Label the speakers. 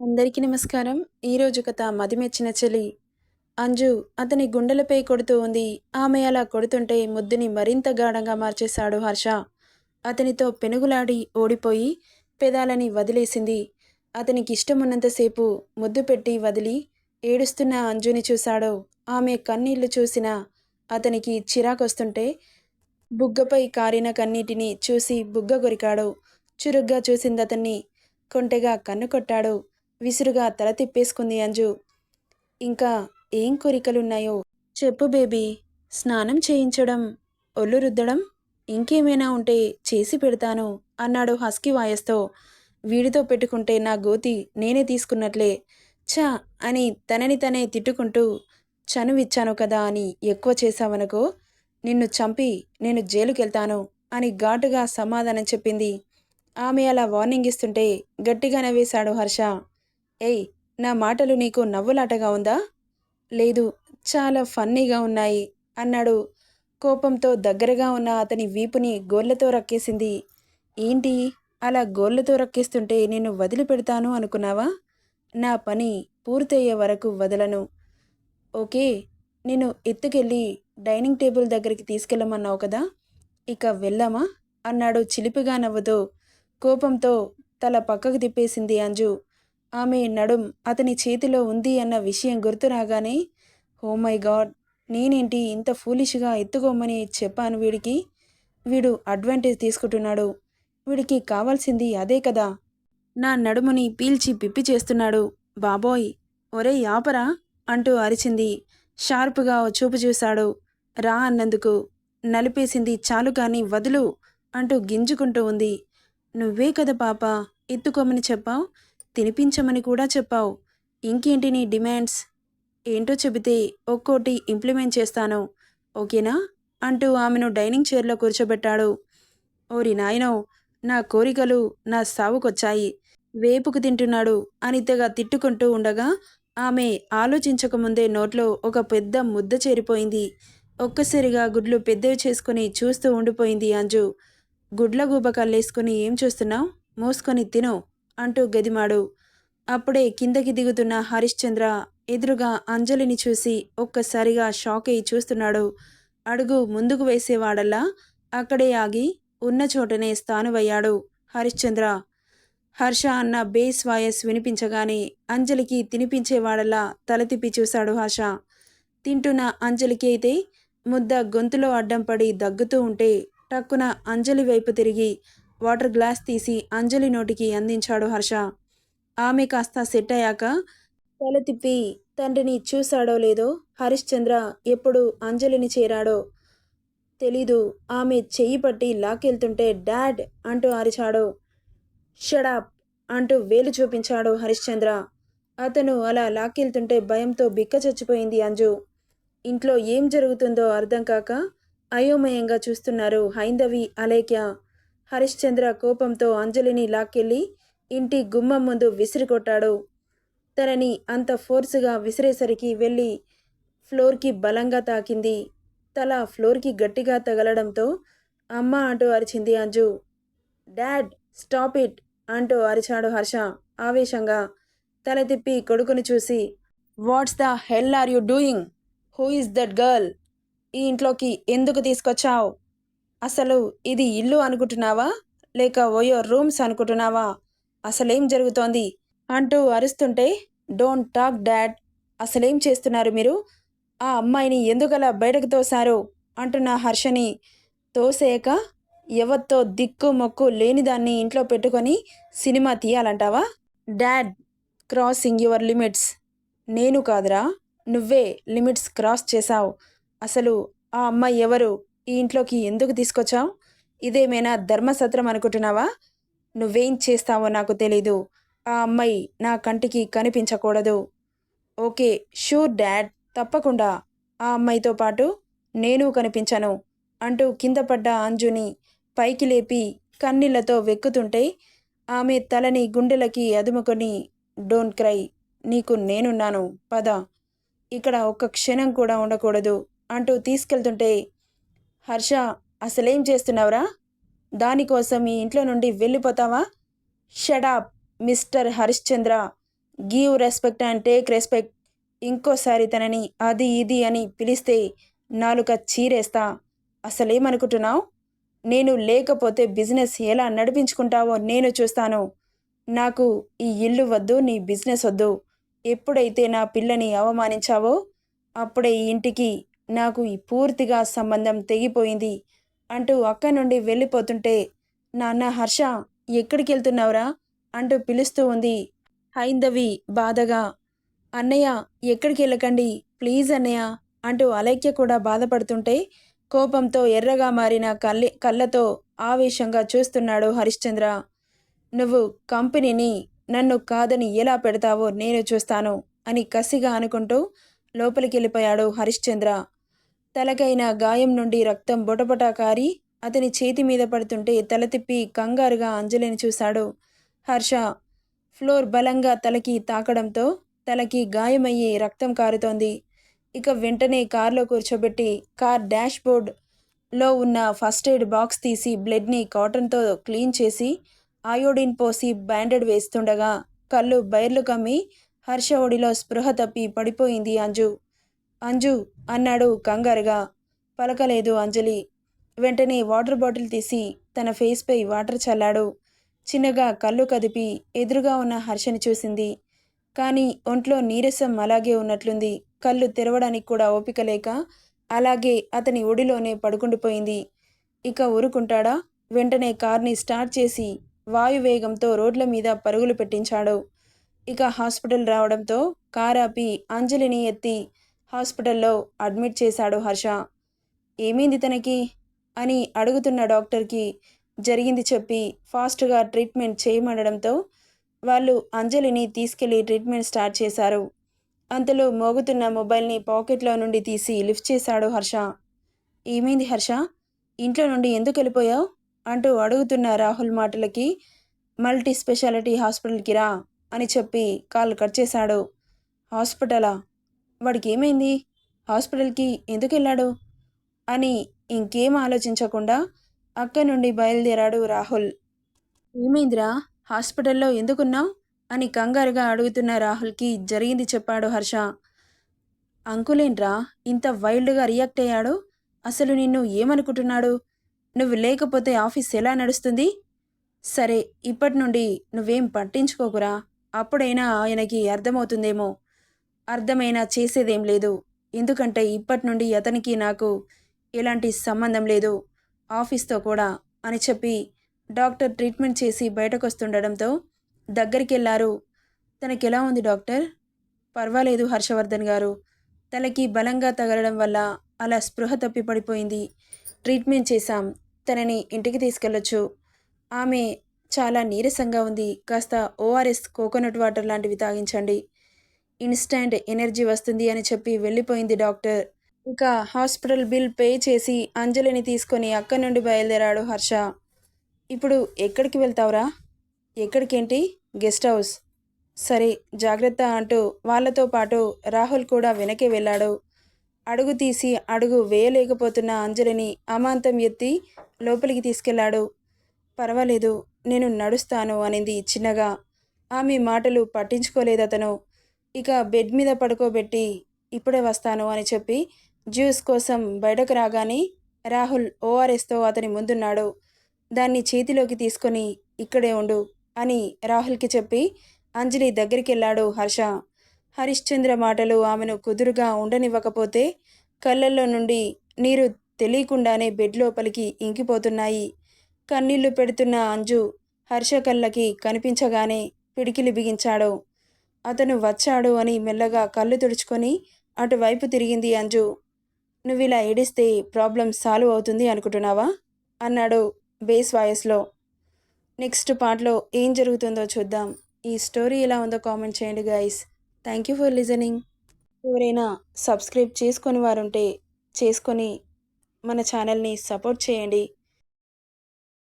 Speaker 1: అందరికీ నమస్కారం. ఈరోజు కథ మదిమెచ్చిన చలి. అంజు అతని గుండెలపై కొడుతూ ఉంది. ఆమె అలా కొడుతుంటే ముద్దుని మరింత గాఢంగా మార్చేశాడు హర్ష. అతనితో పెనుగులాడి ఓడిపోయి పెదాలని వదిలేసింది. అతనికి ఇష్టమున్నంతసేపు ముద్దు పెట్టి వదిలి ఏడుస్తున్న అంజుని చూశాడు. ఆమె కన్నీళ్ళు చూసిన అతనికి చిరాకొస్తుంటే బుగ్గపై కారిన కన్నీటిని చూసి బుగ్గ కొరికాడు చురుగ్గా చూసింది అతన్ని కొంటెగా కన్ను కొట్టాడు. విసురుగా తల తిప్పేసుకుంది అంజు. ఇంకా ఏం కోరికలున్నాయో చెప్పు బేబీ. స్నానం చేయించడం ఒళ్ళు రుద్దడం ఇంకేమైనా ఉంటే చేసి పెడతాను అన్నాడు హస్కీ వాయస్తో. వీడితో పెట్టుకుంటే నా గోతి నేనే తీసుకున్నట్లే. ఛా అని తనని తనే తిట్టుకుంటూ చనువిచ్చాను కదా అని ఎక్కువ చేశావనుకో నిన్ను చంపి నేను జైలుకెళ్తాను అని ఘాటుగా సమాధానం చెప్పింది. ఆమె అలా వార్నింగ్ ఇస్తుంటే గట్టిగా నవ్వేశాడు హర్ష. ఏయ్ నా మాటలు నీకు నవ్వులాటగా ఉందా? లేదు చాలా ఫన్నీగా ఉన్నాయి అన్నాడు. కోపంతో దగ్గరగా ఉన్న అతని వీపుని గోళ్ళతో రక్కేసింది. ఏంటి? అలా గోళ్ళతో రక్కేస్తుంటే నేను వదిలిపెడతాను అనుకున్నావా? నా పని పూర్తయ్యే వరకు వదలను. ఓకే నేను ఎత్తుకెళ్ళి డైనింగ్ టేబుల్ దగ్గరికి తీసుకెళ్ళమన్నావు కదా? ఇక వెళ్ళామా అన్నాడు చిలిపిగా నవ్వుతూ. కోపంతో తల పక్కకు తిప్పేసింది అంజు. ఆమె నడుం అతని చేతిలో ఉంది అన్న విషయం గుర్తు రాగానే ఓ మై గాడ్ నేనేంటి ఇంత ఫూలిష్గా ఎత్తుకోమని చెప్పాను వీడికి? వీడు అడ్వాంటేజ్ తీసుకుంటున్నాడు. వీడికి కావాల్సింది అదే కదా. నా నడుముని పీల్చి పిప్పి చేస్తున్నాడు. బాబోయ్ ఒరే యాపరా అంటూ అరిచింది. షార్పుగా ఓ చూపు చూశాడు. రా అన్నందుకు. నలిపేసింది చాలు కానీ వదులు అంటూ గింజుకుంటూ ఉంది. నువ్వే కదా పాప ఎత్తుకోమని చెప్పావు? తినిపించమని కూడా చెప్పావు. ఇంకేంటి నీ డిమాండ్స్? ఏంటో చెబితే ఒక్కోటి ఇంప్లిమెంట్ చేస్తాను. ఓకేనా? అంటూ ఆమెను డైనింగ్ చైర్లో కూర్చోబెట్టాడు. ఓరి నాయనో నా కోరికలు నా సావుకొచ్చాయి. వేపుకు తింటున్నాడు అని తెగ తిట్టుకుంటూ ఉండగా ఆమె ఆలోచించకముందే నోట్లో ఒక పెద్ద ముద్ద చేరిపోయింది. ఒక్కసారిగా గుడ్లు పెద్దవి చేసుకుని చూస్తూ ఉండిపోయింది అంజు. గుడ్ల గూబ కల్లేసుకుని ఏం చూస్తున్నావు? మూసుకొని తిను. అంటూ గదిమాడు. అప్పుడే కిందకి దిగుతున్న హరిశ్చంద్ర ఎదురుగా అంజలిని చూసి ఒక్కసారిగా షాక్ అయి చూస్తున్నాడు. అడుగు ముందుకు వేసేవాడల్లా అక్కడే ఆగి ఉన్న చోటనే స్థానువయ్యాడు హరిశ్చంద్ర. హర్ష అన్న బేస్ వాయస్ వినిపించగానే అంజలికి తినిపించేవాడల్లా తల తిప్పి చూశాడు హర్ష. తింటున్న అంజలికి అయితే ముద్ద గొంతులో అడ్డం పడి దగ్గుతూ ఉంటే టక్కున అంజలి వైపు తిరిగి వాటర్ గ్లాస్ తీసి అంజలి నోటికి అందించాడు హర్ష. ఆమె కాస్త సెట్ అయ్యాక తల తిప్పి తండ్రిని చూశాడో లేదో హరిశ్చంద్ర ఎప్పుడు అంజలిని చేరాడో తెలీదు. ఆమె చెయ్యి పట్టి లాకెళ్తుంటే డాడ్ అంటూ అరిచాడు. షడాప్ అంటూ వేలు చూపించాడు హరిశ్చంద్ర అతను అలా లాకెళ్తుంటే భయంతో బిక్క చచ్చిపోయింది అంజు. ఇంట్లో ఏం జరుగుతుందో అర్థం కాక అయోమయంగా చూస్తున్నారు హైందవి అలేఖ్య. హరిశ్చంద్ర కోపంతో అంజలిని లాక్కెళ్ళి ఇంటి గుమ్మం ముందు విసిరికొట్టాడు. తనని అంత ఫోర్సుగా విసిరేసరికి వెళ్ళి ఫ్లోర్కి బలంగా తాకింది. తల ఫ్లోర్కి గట్టిగా తగలడంతో అమ్మ అంటూ అరిచింది అంజు. డాడ్ స్టాప్ ఇట్ అంటూ అరిచాడు హర్ష ఆవేశంగా. తల తిప్పి కొడుకుని చూసి what's the hell are you doing? Who is that girl? ఈ ఇంట్లోకి ఎందుకు తీసుకొచ్చావు? అసలు ఇది ఇల్లు అనుకుంటున్నావా? లేక ఓయో రూమ్స్ అనుకుంటున్నావా? అసలేం జరుగుతోంది? అంటూ అరుస్తుంటే డోంట్ టాక్ డాడ్. అసలేం చేస్తున్నారు మీరు? ఆ అమ్మాయిని ఎందుకలా బయటకు తోశారు? అంటున్న హర్షని తోసేయక ఎవత్తో దిక్కు మొక్కు లేనిదాన్ని ఇంట్లో పెట్టుకొని cinema తీయాలంటావా? Dad crossing your limits. నేను కాదురా. నువ్వే లిమిట్స్ క్రాస్ చేశావు. అసలు ఆ అమ్మాయి ఎవరు? ఈ ఇంట్లోకి ఎందుకు తీసుకొచ్చావు? ఇదేమైనా ధర్మసత్రం అనుకుంటున్నావా? నువ్వేం చేస్తావో నాకు తెలీదు. ఆ అమ్మాయి నా కంటికి కనిపించకూడదు. Okay sure dad. తప్పకుండా. ఆ అమ్మాయితో పాటు నేను కనిపించను అంటూ కింద పడ్డ అంజుని పైకి లేపి కన్నీళ్ళతో వెక్కుతుంటే ఆమె తలని గుండెలకి అదుముకొని డోంట్ క్రై నీకు నేనున్నాను పద. ఇక్కడ ఒక్క క్షణం కూడా ఉండకూడదు అంటూ తీసుకెళ్తుంటే హర్ష అసలేం చేస్తున్నావురా? దానికోసం ఈ ఇంట్లో నుండి వెళ్ళిపోతావా? Shut up mister Harishchandra give respect and take respect ఇంకోసారి తనని అది ఇది అని పిలిస్తే నాలుక చీరేస్తా. అసలేమనుకుంటున్నావు? నేను లేకపోతే బిజినెస్ ఎలా నడిపించుకుంటావో నేను చూస్తాను. నాకు ఈ ఇల్లు వద్దు నీ బిజినెస్ వద్దు. ఎప్పుడైతే నా పిల్లని అవమానించావో అప్పుడే ఈ ఇంటికి నాకు ఈ పూర్తిగా సంబంధం తెగిపోయింది అంటూ అక్క నుండి వెళ్ళిపోతుంటే నాన్న హర్ష ఎక్కడికి వెళ్తున్నావురా? అంటూ పిలుస్తూ ఉంది. హైందవి బాధగా. అన్నయ్య ఎక్కడికి వెళ్ళకండి ప్లీజ్ అన్నయ్య అంటూ అలైక్య కూడా బాధపడుతుంటే కోపంతో ఎర్రగా మారిన కళ్ళి కళ్ళతో ఆవేశంగా చూస్తున్నాడు హరిశ్చంద్ర. నువ్వు కంపెనీని నన్ను కాదని ఎలా పెడతావో నేను చూస్తాను అని కసిగా అనుకుంటూ లోపలికి వెళ్ళిపోయాడు హరిశ్చంద్ర. తలకైన గాయం నుండి రక్తం బొటబొట కారి అతని చేతి మీద పడుతుంటే తల తిప్పి కంగారుగా అంజలిని చూశాడు. హర్ష ఫ్లోర్ బలంగా తలకి తాకడంతో తలకి గాయమయ్యి రక్తం కారుతోంది. ఇక వెంటనే కార్లో కూర్చోబెట్టి కార్ డాష్ బోర్డ్లో ఉన్న ఫస్ట్ ఎయిడ్ బాక్స్ తీసి బ్లడ్ని కాటన్తో క్లీన్ చేసి ఆయోడిన్ పోసి బ్యాండెడ్ వేస్తుండగా కళ్ళు బైర్లు కమ్మి హర్ష ఒడిలో స్పృహ తప్పి పడిపోయింది అంజు. అంజు అన్నాడు కంగారుగా. పలకలేదు అంజలి. వెంటనే వాటర్ బాటిల్ తీసి తన ఫేస్పై వాటర్ చల్లాడు. చిన్నగా కళ్ళు కదిపి ఎదురుగా ఉన్న హర్షని చూసింది. కానీ ఒంట్లో నీరసం అలాగే ఉన్నట్లుంది. కళ్ళు తెరవడానికి కూడా ఓపిక లేక అలాగే అతని ఒడిలోనే పడుకుండిపోయింది ఇక ఊరుకుంటాడా? వెంటనే కార్ని స్టార్ట్ చేసి వాయువేగంతో రోడ్ల మీద పరుగులు పెట్టించాడు. ఇక హాస్పిటల్ రావడంతో కారాపి అంజలిని ఎత్తి హాస్పిటల్లో అడ్మిట్ చేశాడు హర్ష. ఏమైంది తనకి? అని అడుగుతున్న డాక్టర్కి జరిగింది చెప్పి ఫాస్ట్గా ట్రీట్మెంట్ చేయమనడంతో వాళ్ళు అంజలిని తీసుకెళ్ళి ట్రీట్మెంట్ స్టార్ట్ చేశారు. అంతలో మోగుతున్న మొబైల్ని పాకెట్లో నుండి తీసి లిఫ్ట్ చేశాడు హర్ష. ఏమైంది హర్ష? ఇంట్లో నుండి ఎందుకు వెళ్ళిపోయావు? అంటూ అడుగుతున్న రాహుల్ మాటలకి మల్టీ స్పెషాలిటీ హాస్పిటల్కి రా అని చెప్పి కాల్ కట్ చేశాడు. హాస్పిటలా? వాడికి ఏమైంది హాస్పిటల్కి ఎందుకు వెళ్ళాడు? అని ఇంకేం ఆలోచించకుండా అక్కడి నుండి బయలుదేరాడు రాహుల్. ఏమైందిరా? హాస్పిటల్లో ఎందుకున్నావు? అని కంగారుగా అడుగుతున్న రాహుల్కి జరిగింది చెప్పాడు హర్ష. అంకులేంట్రా ఇంత వైల్డ్గా రియాక్ట్ అయ్యాడు? అసలు నిన్ను ఏమనుకుంటున్నాడు? నువ్వు లేకపోతే ఆఫీస్ ఎలా నడుస్తుంది? సరే ఇప్పటి నుండి నువ్వేం పట్టించుకోకురా. అప్పుడైనా ఆయనకి అర్థమవుతుందేమో. అర్థమైనా చేసేదేం లేదు. ఎందుకంటే ఇప్పటి నుండి అతనికి నాకు ఎలాంటి సంబంధం లేదు. ఆఫీస్తో కూడా అని చెప్పి డాక్టర్ ట్రీట్మెంట్ చేసి బయటకొస్తుండడంతో దగ్గరికి వెళ్ళారు తనకి ఎలా ఉంది డాక్టర్? పర్వాలేదు హర్షవర్ధన్ గారు. తనకి బలంగా తగలడం వల్ల అలా స్పృహ తప్పి పడిపోయింది. ట్రీట్మెంట్ చేశాం. తనని ఇంటికి తీసుకెళ్ళొచ్చు. ఆమె చాలా నీరసంగా ఉంది. కాస్త ఓఆర్ఎస్ కోకోనట్ వాటర్ లాంటివి తాగించండి. ఇన్స్టంట్ ఎనర్జీ వస్తుంది అని చెప్పి వెళ్ళిపోయింది డాక్టర్. ఇక హాస్పిటల్ బిల్ పే చేసి అంజలిని తీసుకొని అక్కడి నుండి బయలుదేరాడు హర్ష. ఇప్పుడు ఎక్కడికి వెళ్తావురా? ఎక్కడికేంటి? Guest house. సరే జాగ్రత్త అంటూ వాళ్ళతో పాటు రాహుల్ కూడా వెనకే వెళ్ళాడు. అడుగు తీసి అడుగు వేయలేకపోతున్న అంజలిని అమాంతం ఎత్తి లోపలికి తీసుకెళ్ళాడు పర్వాలేదు నేను నడుస్తాను అనింది చిన్నగా. ఆమె మాటలు పట్టించుకోలేదు అతను ఇక బెడ్ మీద పడుకోబెట్టి ఇప్పుడే వస్తాను అని చెప్పి జ్యూస్ కోసం బయటకు రాగానే రాహుల్ ఓఆర్ఎస్తో అతని ముందున్నాడు. దాన్ని చేతిలోకి తీసుకొని ఇక్కడే ఉండు అని రాహుల్కి చెప్పి అంజలి దగ్గరికి వెళ్ళాడు హర్ష. హరిశ్చంద్ర మాటలు ఆమెను కుదురుగా ఉండనివ్వకపోతే కళ్ళల్లో నుండి నీరు తెలియకుండానే బెడ్ లోపలికి ఇంకిపోతున్నాయి. కన్నీళ్ళు పెడుతున్న అంజు హర్ష కళ్ళకి కనిపించగానే పిడికిలి బిగించాడు. అతను వచ్చాడు అని మెల్లగా కళ్ళు తుడుచుకొని అటువైపు తిరిగింది అంజు. నువ్వు ఇలా ఏడిస్తే ప్రాబ్లం సాల్వ్ అవుతుంది అనుకుంటున్నావా? అన్నాడు బేస్ వాయిస్లో. నెక్స్ట్ పార్ట్లో ఏం జరుగుతుందో చూద్దాం. ఈ స్టోరీ ఎలా ఉందో కామెంట్ చేయండి guys. Thank you for listening. ఎవరైనా సబ్స్క్రైబ్ చేసుకొని వారుంటే చేసుకొని మన ఛానల్ని సపోర్ట్ చేయండి.